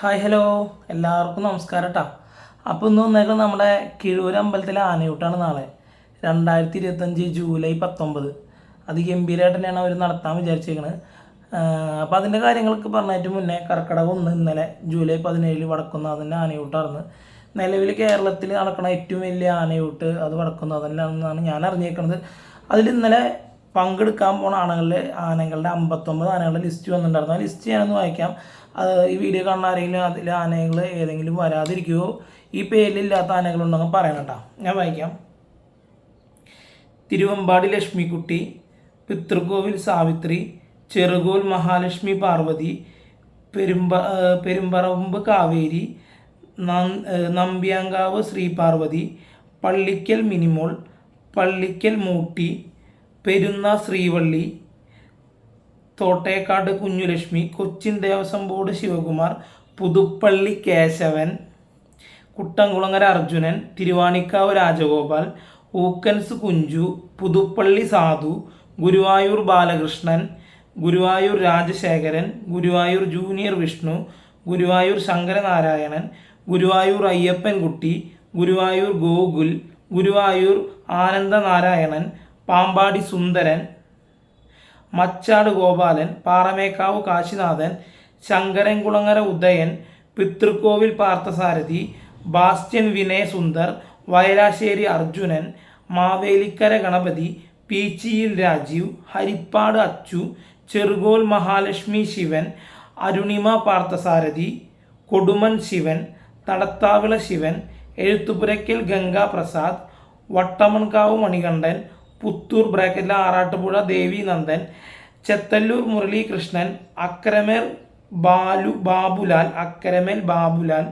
Hi hello. എല്ലാവർക്കും നമസ്കാരം കേട്ടോ അപ്പോൾ ഇന്ന് വന്നേക്കുന്നത് നമ്മുടെ കിഴൂർ അമ്പലത്തിലെ ആനയൂട്ടാണ് നാളെ. രണ്ടായിരത്തി ഇരുപത്തഞ്ച് ജൂലൈ പത്തൊമ്പത്. അത് ഗംഭീരമായിട്ട് തന്നെയാണ് അവർ നടത്താൻ വിചാരിച്ചേക്കുന്നത് അപ്പോൾ അതിന്റെ കാര്യങ്ങളൊക്കെ പറഞ്ഞിട്ട് മുന്നേ കർക്കിടകം ഒന്ന് ഇന്നലെ ജൂലൈ പതിനേഴിൽ വടക്കുന്നാഥന്റെ ആനയൂട്ടായിരുന്നു നിലവിൽ കേരളത്തിൽ നടക്കുന്ന ഏറ്റവും വലിയ ആനയൂട്ട് അത് വടക്കുന്നാഥനിലാണെന്നാണ് ഞാൻ അറിഞ്ഞേക്കുന്നത് അതിൽ ഇന്നലെ പങ്കെടുക്കാൻ പോണ ആണകളിലെ ആനകളുടെ അമ്പത്തൊമ്പത് ആനകളുടെ ലിസ്റ്റ് വന്നിട്ടുണ്ടായിരുന്നു. ആ ലിസ്റ്റ് ഞാനൊന്ന് വായിക്കാം. അത് ഈ വീഡിയോ കാണുന്ന ആരെങ്കിലും അതിൽ ആനകൾ ഏതെങ്കിലും വരാതിരിക്കുകയോ ഈ പേരിലില്ലാത്ത ആനകളുണ്ടെങ്കിൽ പറയണം കേട്ടോ. ഞാൻ വായിക്കാം. Thiruvambadi Lakshmikutty Pithrukovil Savithri Cherukol Mahalakshmi Parvathi Perumba Perumparambu Kaveri Nambiankavu Sree Parvathy Pallikkal Minimol Pallikkal Mootti Perunna Srivalli Thottekkad Kunjulakshmi Cochin Devaswom board Sivakumar Puthuppally Kesavan Kuttankulangara Arjunan Thiruvanikkavu Rajagopal Ookkans Kunchu Puthuppally Sadhu Guruvayur Balakrishnan Guruvayur Rajasekharan Guruvayur junior Vishnu Guruvayur Sankaranarayanan Guruvayur Ayyappankutty Guruvayur Gokul Guruvayur Anandanarayanan Pampady Sundaran Machad Gopalan Paramekkavu Kasinathan Sankarankulangara Udayan Pithrukovil Parthasarathy Bastian Vinaya Sundar Vayalassery Arjunan Mavelikkara Ganapathi പീച്ചിയിൽ Rajeev Harippad Achu Cherukole Mahalakshmi Shivan Arunima Parthasarathy Kodumon Shivan Thadathavila Shivan Ezhuthupurakkal Ganga Prasad Vattamankavu Manikandan Puthur ബ്രാക്കറ്റിൽ Arattupuzha Devi Nandan Chethallur Muralikrishnan അക്രമേർ Balu Babulal അക്രമേൽ Babulal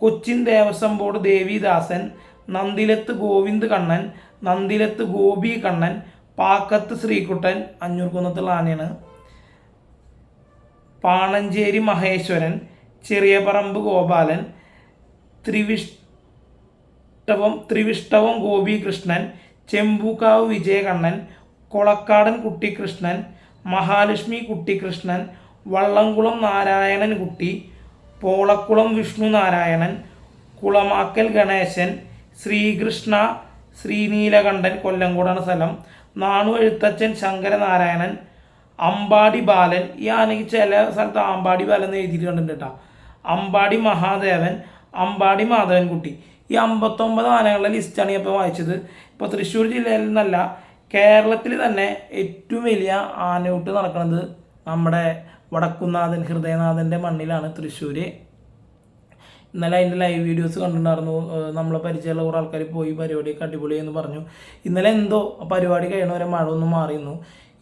Cochin Devaswom board Devidasan Nandilath Govind Kannan Nandilath Gopi Kannan Pakkath Sreekuttan അഞ്ഞൂർക്കുന്നത്തുള്ള ആനയാണ്. പാണഞ്ചേരി മഹേശ്വരൻ ചെറിയപറമ്പ് ഗോപാലൻ ത്രിവിഷ്ടവം ത്രിവിഷ്ടവം ഗോപികൃഷ്ണൻ ചെമ്പൂക്കാവ് വിജയകണ്ണൻ കൊളക്കാടൻ കുട്ടിക്കൃഷ്ണൻ മഹാലക്ഷ്മി കുട്ടിക്കൃഷ്ണൻ വള്ളംകുളം നാരായണൻ കുട്ടി പോളക്കുളം വിഷ്ണു നാരായണൻ കുളമാക്കൽ ഗണേശൻ ശ്രീകൃഷ്ണ ശ്രീനീലകണ്ഠൻ കൊല്ലംകോടാണ് സ്ഥലം നാണു എഴുത്തച്ഛൻ ശങ്കരനാരായണൻ അമ്പാടി ബാലൻ ഈ ആനയ്ക്ക് ചില സ്ഥലത്ത് അമ്പാടി ബാലൻ എഴുതിയിട്ടുണ്ട് എഴുതിയിട്ട് കേട്ടോ. അമ്പാടി മഹാദേവൻ അമ്പാടി മാധവൻകുട്ടി ഈ അമ്പത്തൊമ്പത് ആനകളുടെ ലിസ്റ്റാണ് ഇപ്പോൾ വായിച്ചത്. ഇപ്പോൾ തൃശ്ശൂർ ജില്ലയിൽ നിന്നല്ല കേരളത്തിൽ തന്നെ ഏറ്റവും വലിയ ആനയൂട്ട് നടക്കുന്നത് നമ്മുടെ വടക്കുന്നാഥൻ ഹൃദയനാഥന്റെ മണ്ണിലാണ് തൃശ്ശൂർ ഇന്നലെ അതിന്റെ ലൈവ് വീഡിയോസ് കണ്ടിട്ടുണ്ടായിരുന്നു. നമ്മളെ പരിചയമുള്ള കുറേ ആൾക്കാർ പോയി പരിപാടിയൊക്കെ അടിപൊളി എന്ന് പറഞ്ഞു. ഇന്നലെ എന്തോ പരിപാടി കഴിയണ വരെ മഴ ഒന്നും മാറിയിരുന്നു.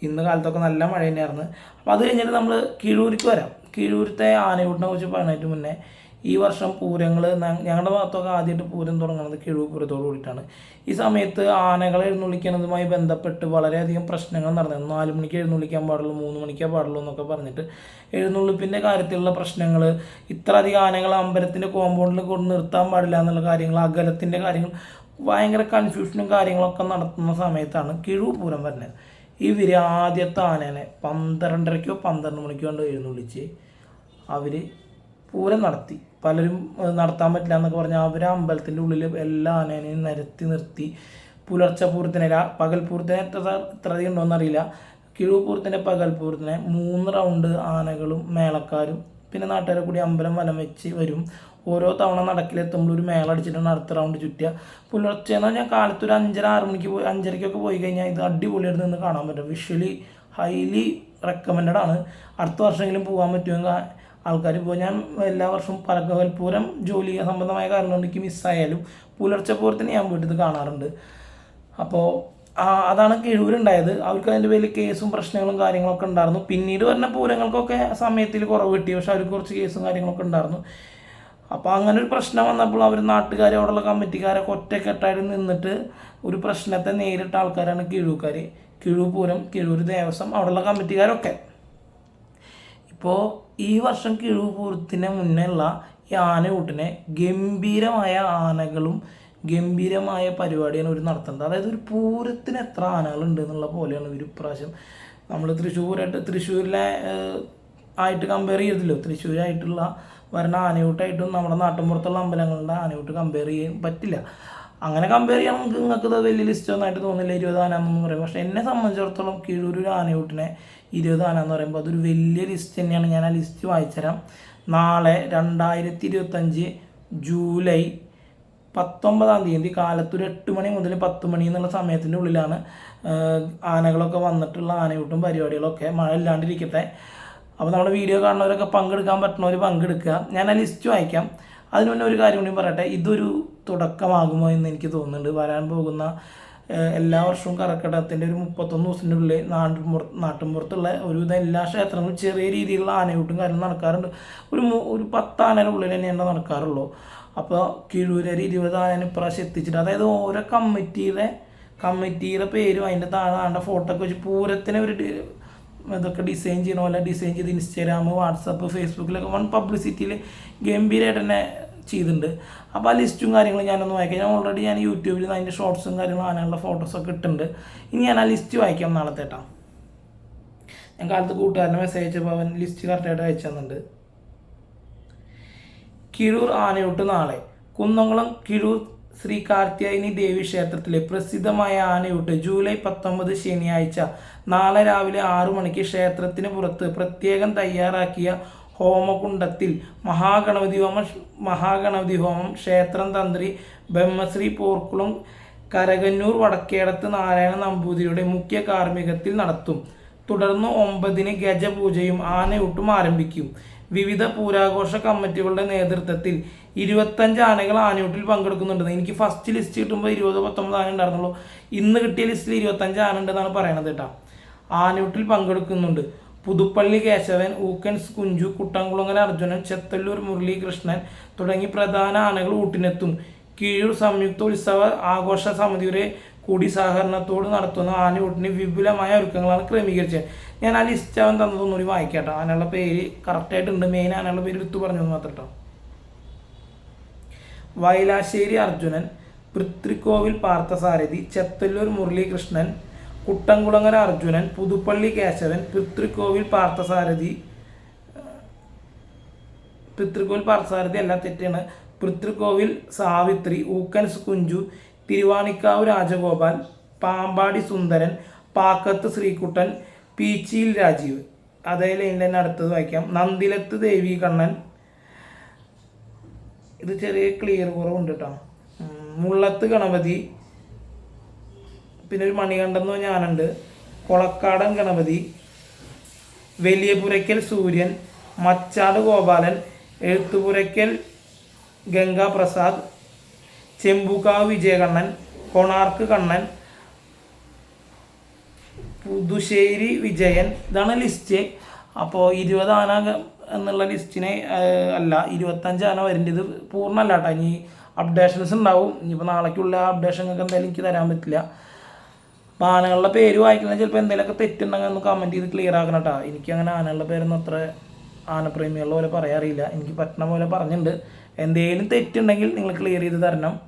ഇന്ന് കാലത്തൊക്കെ നല്ല മഴ തന്നെയായിരുന്നു. അപ്പോൾ അത് കഴിഞ്ഞിട്ട് നമ്മൾ കിഴൂരിക്ക് വരാം. കിഴൂരത്തെ ആനയൂട്ടിനെ കുറിച്ച് പറയാനായിട്ട് മുന്നേ ഈ വർഷം പൂരങ്ങൾ ഞങ്ങളുടെ ഭാഗത്തൊക്കെ ആദ്യമായിട്ട് പൂരം തുടങ്ങുന്നത് കിഴൂർ പൂരത്തോട് കൂടിയിട്ടാണ്. ഈ സമയത്ത് ആനകളെ എഴുന്നള്ളിക്കുന്നതുമായി ബന്ധപ്പെട്ട് വളരെയധികം പ്രശ്നങ്ങൾ നടന്നു നാല് മണിക്ക് എഴുന്നള്ളിക്കാൻ പാടുള്ളൂ മൂന്ന് മണിക്കേ പാടുള്ളൂ എന്നൊക്കെ പറഞ്ഞിട്ട് എഴുന്നള്ളിപ്പിന്റെ കാര്യത്തിലുള്ള പ്രശ്നങ്ങൾ ഇത്ര അധികം ആനകൾ അമ്പലത്തിന്റെ കോമ്പൗണ്ടിൽ കൊണ്ട് നിർത്താൻ പാടില്ല എന്നുള്ള കാര്യങ്ങൾ അകലത്തിന്റെ കാര്യങ്ങൾ ഭയങ്കര കൺഫ്യൂഷനും കാര്യങ്ങളൊക്കെ നടത്തുന്ന സമയത്താണ് കിഴൂർ പൂരം വരുന്നത്. ഇവർ ആദ്യത്തെ ആനേനെ പന്ത്രണ്ടരയ്ക്കോ പന്ത്രണ്ട് മണിക്കോ കൊണ്ട് എഴുന്നള്ളിച്ച് അവർ പൂരം നടത്തി. പലരും നടത്താൻ പറ്റില്ല എന്നൊക്കെ പറഞ്ഞാൽ അവർ അമ്പലത്തിന്റെ ഉള്ളിൽ എല്ലാ ആനേനെയും നിരത്തി നിർത്തി. പുലർച്ചെ പൂർത്തിനെ പകൽ പൂർത്തിനെ എത്ര എത്ര അധികം ഉണ്ടോയെന്ന് അറിയില്ല കിഴുപൂരത്തിന്റെ പകൽ പൂർത്തിനെ മൂന്ന് റൗണ്ട് ആനകളും മേളക്കാരും പിന്നെ നാട്ടുകാരെ കൂടി അമ്പലം വലം വെച്ച് വരും. ഓരോ തവണ നടക്കിലെത്തുമ്പോൾ ഒരു മേള അടിച്ചിട്ടാണ് അടുത്ത റൗണ്ട് ചുറ്റുക. പുലർച്ചെ എന്ന് പറഞ്ഞാൽ കാലത്ത് ഒരു അഞ്ചര ആറ് മണിക്ക് പോയി അഞ്ചരയ്ക്കൊക്കെ പോയി കഴിഞ്ഞാൽ ഇത് അടിപൊളിയായിട്ട് നിന്ന് കാണാൻ പറ്റും. വിഷ്വലി ഹൈലി റെക്കമെൻഡഡ് ആണ്. അടുത്ത വർഷമെങ്കിലും പോകാൻ പറ്റുമെങ്കിൽ ആൾക്കാർ ഇപ്പോൾ ഞാൻ എല്ലാ വർഷവും പരകവൽപൂരം ജോലി സംബന്ധമായ കാരണം കൊണ്ട് എനിക്ക് മിസ്സായാലും പുലർച്ചെ പൂരത്തിന് ഞാൻ വീട്ടിൽ കാണാറുണ്ട്. അപ്പോൾ അതാണ് കിഴൂരുണ്ടായത്. അവർക്ക് അതിന്റെ പേരിൽ കേസും പ്രശ്നങ്ങളും കാര്യങ്ങളൊക്കെ ഉണ്ടായിരുന്നു. പിന്നീട് വരുന്ന പൂരങ്ങൾക്കൊക്കെ സമയത്തിൽ കുറവ് കിട്ടി. പക്ഷെ അവർക്ക് കുറച്ച് കേസും കാര്യങ്ങളൊക്കെ ഉണ്ടായിരുന്നു. അപ്പോൾ അങ്ങനെ ഒരു പ്രശ്നം വന്നപ്പോൾ അവർ നാട്ടുകാരെ അവിടെയുള്ള കമ്മിറ്റിക്കാരൊക്കെ ഒറ്റക്കെട്ടായിട്ട് നിന്നിട്ട് ഒരു പ്രശ്നത്തെ നേരിട്ട ആൾക്കാരാണ് കിഴൂക്കാർ കിഴൂ പൂരം കിഴൂർ ദേവസ്വം അവിടെയുള്ള കമ്മിറ്റിക്കാരൊക്കെ. ഇപ്പോൾ ഈ വർഷം കിഴുപൂരത്തിന് മുന്നേ ഉള്ള ഈ ആനയൂട്ടിനെ ഗംഭീരമായ ആനകളും ഗംഭീരമായ പരിപാടിയാണ് ഇവർ നടത്തുന്നത്. അതായത് ഒരു പൂരത്തിന് എത്ര ആനകളുണ്ട് എന്നുള്ള പോലെയാണ് ഇവർ ഇപ്രാവശ്യം നമ്മൾ തൃശ്ശൂരായിട്ട് തൃശ്ശൂരിലെ ആയിട്ട് കമ്പയർ ചെയ്തില്ലോ തൃശ്ശൂരായിട്ടുള്ള വരണ ആനയൂട്ടായിട്ടും നമ്മുടെ നാട്ടിൻപുറത്തുള്ള അമ്പലങ്ങളുടെ ആനയൂട്ട് കമ്പയർ ചെയ്യാൻ പറ്റില്ല. അങ്ങനെ കമ്പയർ ചെയ്യാൻ നമുക്ക് നിങ്ങൾക്ക് ഇത് വലിയ ലിസ്റ്റ് ഒന്നായിട്ട് തോന്നില്ല ഇരുപത് ആന എന്ന് പറയും. പക്ഷേ എന്നെ സംബന്ധിച്ചിടത്തോളം കീഴൂർ ആനയൂട്ടിനെ ഇരുപത് ആന എന്ന് പറയുമ്പോൾ അതൊരു വലിയ ലിസ്റ്റ് തന്നെയാണ്. ഞാൻ ആ ലിസ്റ്റ് വായിച്ചുതരാം നാളെ രണ്ടായിരത്തി ഇരുപത്തഞ്ച് ജൂലൈ പത്തൊമ്പതാം തീയതി കാലത്ത് ഒരു എട്ട് മണി മുതൽ പത്ത് മണി എന്നുള്ള സമയത്തിന്റെ ഉള്ളിലാണ് ആനകളൊക്കെ വന്നിട്ടുള്ള ആനയൂട്ടും പരിപാടികളൊക്കെ മഴ ഇല്ലാണ്ടിരിക്കട്ടെ. അപ്പോൾ നമ്മുടെ വീഡിയോ കാണുന്നവരൊക്കെ പങ്കെടുക്കാൻ പറ്റുന്നവർ പങ്കെടുക്കുക. ഞാൻ ആ ലിസ്റ്റ് വായിക്കാം. അതിന് മുന്നേ ഒരു കാര്യം കൂടി പറയട്ടെ. ഇതൊരു തുടക്കമാകുമോ എന്ന് എനിക്ക് തോന്നുന്നുണ്ട്. വരാൻ പോകുന്ന എല്ലാ വർഷവും കറക്കടത്തിന്റെ ഒരു മുപ്പത്തൊന്ന് ദിവസത്തിന്റെ ഉള്ളിൽ നാട്ടിൻപുറ നാട്ടിൻപുറത്തുള്ള ഒരുവിധം എല്ലാ ക്ഷേത്രങ്ങളും ചെറിയ രീതിയിലുള്ള ആനയൂട്ടും കാര്യങ്ങളും നടക്കാറുണ്ട്. ഒരു ഒരു പത്ത് ആനയുടെ ഉള്ളിൽ തന്നെയാണ് നടക്കാറുള്ളൂ. അപ്പോൾ കിഴൂരരി ഇരുപത് ആന ഇപ്രാവശ്യം എത്തിച്ചിട്ട് അതായത് ഓരോ കമ്മിറ്റിയുടെ കമ്മിറ്റിയുടെ പേരും അതിന്റെ താഴെ ആണ്ട ഫോട്ടോ ഒക്കെ വെച്ച് പൂരത്തിന് ഒരു ഇതൊക്കെ ഡിസൈൻ ചെയ്യണ പോലെ ഡിസൈൻ ചെയ്ത് ഇൻസ്റ്റാഗ്രാം വാട്സപ്പ് ഫേസ്ബുക്കിലൊക്കെ വൺ പബ്ലിസിറ്റിയിൽ ഗംഭീരമായിട്ട് തന്നെ ചെയ്തിട്ടുണ്ട്. അപ്പോൾ ആ ലിസ്റ്റും കാര്യങ്ങളും ഞാനൊന്ന് വായിക്കാം. ഞാൻ ഓൾറെഡി ഞാൻ യൂട്യൂബിൽ അതിന്റെ ഷോർട്സും കാര്യങ്ങളും അതിനുള്ള ഫോട്ടോസൊക്കെ ഇട്ടിട്ടുണ്ട്. ഇനി ഞാൻ ആ ലിസ്റ്റ് വായിക്കാം നാളത്തെ കേട്ടോ ഞാൻ കാലത്ത് കൂട്ടുകാരനെ മെസ്സേജ് അയച്ചപ്പോൾ അവൻ ലിസ്റ്റ് കറക്റ്റായിട്ട് അയച്ചു തന്നിട്ടുണ്ട്. കിഴൂർ ആനയൂട്ട് നാളെ. കുന്നംകുളം കിഴൂർ ശ്രീ കാർത്യായനി ദേവി ക്ഷേത്രത്തിലെ പ്രസിദ്ധമായ ആനയൂട്ട് ജൂലൈ പത്തൊമ്പത് ശനിയാഴ്ച. നാളെ രാവിലെ ആറു മണിക്ക് ക്ഷേത്രത്തിന് പുറത്ത് പ്രത്യേകം തയ്യാറാക്കിയ ഹോമകുണ്ടത്തിൽ മഹാഗണപതി ഹോമം മഹാഗണപതി ഹോമം ക്ഷേത്രം തന്ത്രി ബ്രഹ്മശ്രീ പോർക്കുളം കരകന്നൂർ വടക്കേടത്ത് നാരായണ നമ്പൂതിരിയുടെ മുഖ്യ കാർമ്മികത്തിൽ നടത്തും. തുടർന്ന് ഒമ്പതിന് ഗജപൂജയും ആനയൂട്ടും ആരംഭിക്കും. വിവിധ പൂരാഘോഷ കമ്മിറ്റികളുടെ നേതൃത്വത്തിൽ ഇരുപത്തഞ്ച് ആനകൾ ആനയൂട്ടിൽ പങ്കെടുക്കുന്നുണ്ട്. എനിക്ക് ഫസ്റ്റ് ലിസ്റ്റ് കിട്ടുമ്പോൾ ഇരുപത് പത്തൊമ്പത് ആന ഉണ്ടായിരുന്നുള്ളൂ. ഇന്ന് കിട്ടിയ ലിസ്റ്റിൽ ഇരുപത്തഞ്ച് ആന ഉണ്ടെന്നാണ് പറയണത് കേട്ടോ. ആനയൂട്ടിൽ പങ്കെടുക്കുന്നുണ്ട്. പുതുപ്പള്ളി കേശവൻ ഊക്കൻസ് കുഞ്ചു കുട്ടംകുളങ്ങര അർജുനൻ ചെത്തല്ലൂർ മുരളീകൃഷ്ണൻ തുടങ്ങി പ്രധാന ആനകൾ ഊട്ടിനെത്തും. കീഴൂർ സംയുക്ത ഉത്സവ ആഘോഷ സമിതിയുടെ കൂടി സഹകരണത്തോട് നടത്തുന്ന ആനയൂട്ടിന് വിപുലമായ ഒരുക്കങ്ങളാണ് ക്രമീകരിച്ചത്. ഞാൻ ആ ലിസ്റ്റ് അവൻ തന്നതൊന്നുകൂടി വായിക്കാട്ടോ. ആനകളുടെ പേര് കറക്റ്റായിട്ടുണ്ട് മെയിൻ ആനകളുടെ പേര് എടുത്തു പറഞ്ഞു മാത്രം വയലാശ്ശേരി അർജുനൻ പൃഥ്വിക്കോവിൽ പാർത്ഥസാരഥി ചെത്തല്ലൂർ മുരളീകൃഷ്ണൻ കുട്ടംകുളങ്ങര അർജുനൻ പുതുപ്പള്ളി കേശവൻ പിതൃക്കോവിൽ പാർത്ഥസാരഥി പിതൃക്കോവിൽ പാർത്ഥസാരഥി അല്ല തെറ്റാണ്. പിതൃക്കോവിൽ സാവിത്രി ഊക്കൻസ് കുഞ്ചു തിരുവാണിക്കാവ് രാജഗോപാൽ പാമ്പാടി സുന്ദരൻ പാക്കത്ത് ശ്രീകുട്ടൻ പീച്ചിയിൽ രാജീവ്. അതേ ലൈൻ തന്നെ അടുത്തത് വായിക്കാം. നന്ദിലത്ത് ദേവി കണ്ണൻ. ഇത് ചെറിയ ക്ലിയർ കുറവുണ്ട് കേട്ടോ. മുള്ളത്ത് ഗണപതി പിന്നെ ഒരു പറഞ്ഞ ഞാനുണ്ട്. കൊളക്കാടൻ ഗണപതി വലിയ പുരയ്ക്കൽ സൂര്യൻ മച്ചാട് ഗോപാലൻ എഴുത്തുപുരയ്ക്കൽ ഗംഗാപ്രസാദ് ചെമ്പുകാവ് വിജയകണ്ണൻ കൊണാർക്ക് കണ്ണൻ പുതുശ്ശേരി വിജയൻ. ഇതാണ് ലിസ്റ്റ്. അപ്പോൾ ഇരുപത് ആന എന്നുള്ള ലിസ്റ്റിനെ അല്ല ഇരുപത്തഞ്ച് ആന വരേണ്ടത് പൂർണമല്ല കേട്ടോ. ഇനി അപ്ഡേഷൻസ് ഉണ്ടാവും. ഇനിയിപ്പോൾ നാളേക്കുള്ള അപ്ഡേഷനൊക്കെ എന്തായാലും എനിക്ക് തരാൻ പറ്റില്ല. ആനകളുടെ പേര് വായിക്കുന്നത് ചിലപ്പോൾ എന്തെങ്കിലുമൊക്കെ തെറ്റുണ്ടെങ്കിൽ ഒന്ന് കമന്റ് ചെയ്ത് ക്ലിയർ ആക്കണം കേട്ടോ എനിക്ക് അങ്ങനെ ആനകളുടെ പേരൊന്നും അത്ര ആനപ്രേമികളുടെ പോലെ പറയാറില്ല എനിക്ക് പറ്റണ പോലെ പറഞ്ഞിട്ടുണ്ട്. എന്തെങ്കിലും തെറ്റുണ്ടെങ്കിൽ നിങ്ങൾ ക്ലിയർ ചെയ്ത് തരണം.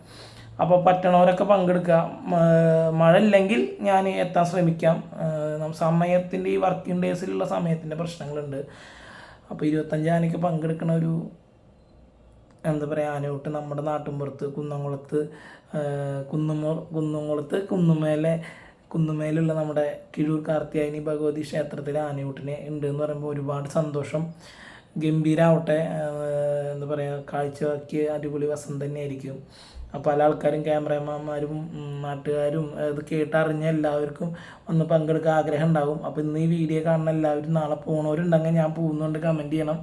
അപ്പോൾ പറ്റണവരൊക്കെ പങ്കെടുക്കുക. മഴ ഇല്ലെങ്കിൽ ഞാൻ എത്താൻ ശ്രമിക്കാം. സമയത്തിന്റെ ഈ വർക്കിംഗ് ഡേയ്സിലുള്ള സമയത്തിന്റെ പ്രശ്നങ്ങളുണ്ട്. അപ്പോൾ ഇരുപത്തഞ്ച് ആനയ്ക്ക് പങ്കെടുക്കുന്ന ഒരു എന്താ പറയുക ആനയൂട്ട് നമ്മുടെ നാട്ടിൻപുറത്ത് കുന്നംകുളത്ത് കുന്നുമോ കുന്നംകുളത്ത് കുന്നുമേലെ കുന്നുമേലുള്ള നമ്മുടെ കിഴൂർ കാർത്തിയായനി ഭഗവതി ക്ഷേത്രത്തിലെ ആനയൂട്ടിനെ ഉണ്ട് എന്ന് പറയുമ്പോൾ ഒരുപാട് സന്തോഷം. ഗംഭീരാവട്ടെ എന്താ പറയുക കാഴ്ചവാക്കിയ അടിപൊളി വസം തന്നെയായിരിക്കും. അപ്പോൾ പല ആൾക്കാരും ക്യാമറമാന്മാരും നാട്ടുകാരും അത് കേട്ടറിഞ്ഞ എല്ലാവർക്കും ഒന്ന് പങ്കെടുക്കാൻ ആഗ്രഹം ഉണ്ടാകും. അപ്പോൾ ഇന്ന് ഈ വീഡിയോ കാണുന്ന എല്ലാവരും നാളെ പോകണവരുണ്ടെങ്കിൽ ഞാൻ പോകുന്നുണ്ട് കമന്റ് ചെയ്യണം.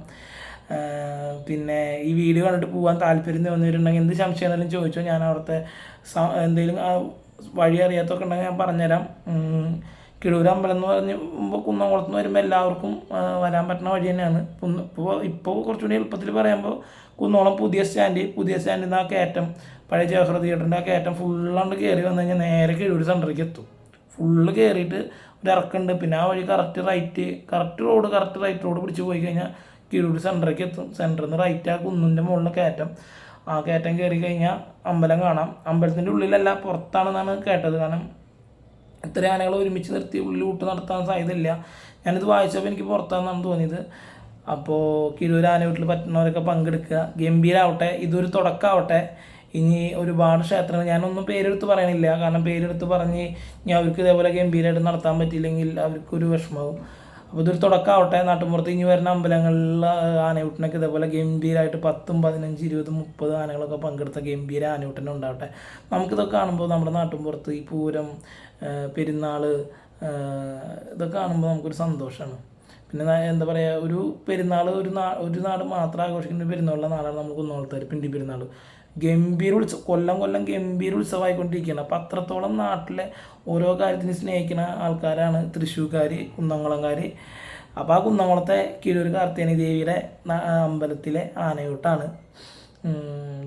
പിന്നെ ഈ വീഡിയോ കണ്ടിട്ട് പോകാൻ താല്പര്യം തോന്നിയിട്ടുണ്ടെങ്കിൽ എന്ത് സംശയം എന്തെങ്കിലും ചോദിച്ചോ. ഞാൻ അവിടുത്തെ എന്തെങ്കിലും വഴി അറിയാത്തൊക്കെ ഉണ്ടെങ്കിൽ ഞാൻ പറഞ്ഞുതരാം. കിഴൂരമ്പലം എന്ന് പറഞ്ഞ് കുന്നംകുളത്ത് നിന്ന് വരുമ്പോൾ എല്ലാവർക്കും വരാൻ പറ്റുന്ന വഴി തന്നെയാണ്. ഇപ്പോൾ ഇപ്പോൾ കുറച്ചുകൂടി എളുപ്പത്തിൽ പറയുമ്പോൾ കുന്നോളം പുതിയ സ്റ്റാൻഡ് പുതിയ സ്റ്റാൻഡിൽ നിന്ന് ആ കയറ്റം പഴയ ജവഹർ തിയേറ്ററിന്റെ ആ കയറ്റം ഫുള്ളാണ്ട് കയറി വന്നു കഴിഞ്ഞാൽ നേരെ കിഴൂർ സെന്ററിലേക്ക് എത്തും. ഫുള്ള് കയറിയിട്ട് ഒരു ഇറക്കുണ്ട്. പിന്നെ ആ വഴി correct right correct road correct right road പിടിച്ച് പോയി കഴിഞ്ഞാൽ കിഴൂർ സെന്ററിലേക്ക് എത്തും. സെന്ററിൽ നിന്ന് റൈറ്റ് ആ കുന്നിന്റെ മുകളിൽ കയറ്റം. ആ കയറ്റം കയറി കഴിഞ്ഞാൽ അമ്പലം കാണാം. അമ്പലത്തിന്റെ ഉള്ളിലല്ല പുറത്താണെന്നാണ് കേട്ടത്. കാരണം ഇത്ര ആനകൾ ഒരുമിച്ച് നിർത്തി ഉള്ളിൽ ഊട്ട് നടത്താൻ സാധ്യതയില്ല. ഞാനിത് വായിച്ചപ്പോൾ എനിക്ക് പുറത്താണെന്നാണ് തോന്നിയത്. അപ്പോൾ കിരൂർ ആന വീട്ടിൽ പറ്റുന്നവരൊക്കെ പങ്കെടുക്കുക. ഗംഭീരാവട്ടെ ഇതൊരു തുടക്കമാവട്ടെ ഇനി ഒരുപാട് ക്ഷേത്രങ്ങൾ ഞാനൊന്നും പേരെടുത്ത് പറയണില്ല. കാരണം പേരെടുത്ത് പറഞ്ഞ് ഇനി അവർക്ക് ഇതേപോലെ ഗംഭീരമായിട്ട് നടത്താൻ പറ്റിയില്ലെങ്കിൽ അവർക്കൊരു വിഷമവും. അപ്പോൾ ഇതൊരു തുടക്കമാവട്ടെ നാട്ടുമ്പുറത്ത് ഇനി വരുന്ന അമ്പലങ്ങളിൽ ആനയൂട്ടനൊക്കെ ഇതേപോലെ ഗംഭീരമായിട്ട് പത്തും പതിനഞ്ച് ഇരുപതും മുപ്പത് ആനകളൊക്കെ പങ്കെടുത്ത ഗംഭീര ആനയൂട്ടനും ഉണ്ടാവട്ടെ. നമുക്കിതൊക്കെ കാണുമ്പോൾ നമ്മുടെ നാട്ടുമ്പുറത്ത് ഈ പൂരം പെരുന്നാൾ ഇതൊക്കെ കാണുമ്പോൾ നമുക്കൊരു സന്തോഷമാണ്. പിന്നെ എന്താ പറയുക ഒരു പെരുന്നാൾ ഒരു നാ ഒരു നാട് മാത്രം ആഘോഷിക്കുന്ന പെരുന്നാളുള്ള നാടാണ് നമ്മൾ കുന്നോളത്താർ പിണ്ടി പെരുന്നാൾ ഗംഭീര ഉത്സവം കൊല്ലം കൊല്ലം ഗംഭീര ഉത്സവമായിക്കൊണ്ടിരിക്കുകയാണ് അപ്പം അത്രത്തോളം നാട്ടിലെ ഓരോ കാര്യത്തിനും സ്നേഹിക്കുന്ന ആൾക്കാരാണ് തൃശ്ശൂർക്കാർ കുന്നംകുളംകാർ അപ്പോൾ ആ കുന്നംകുളത്തെ കിരൂർ കാർത്തിയനി ദേവിയുടെ അമ്പലത്തിലെ ആനയൂട്ടാണ്.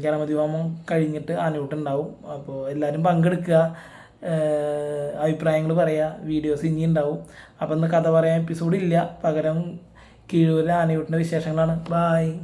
ഗണപതി ഹോമം കഴിഞ്ഞിട്ട് ആനയൂട്ടുണ്ടാവും. അപ്പോൾ എല്ലാവരും പങ്കെടുക്കുക. അഭിപ്രായങ്ങൾ പറയുക വീഡിയോസ് ഇനി ഉണ്ടാവും. അപ്പം ഇന്ന് കഥ പറയാൻ എപ്പിസോഡ് ഇല്ല. പകരം കിഴൂരിലെ ആനയൂട്ടിന്റെ വിശേഷങ്ങളാണ്. ബായ്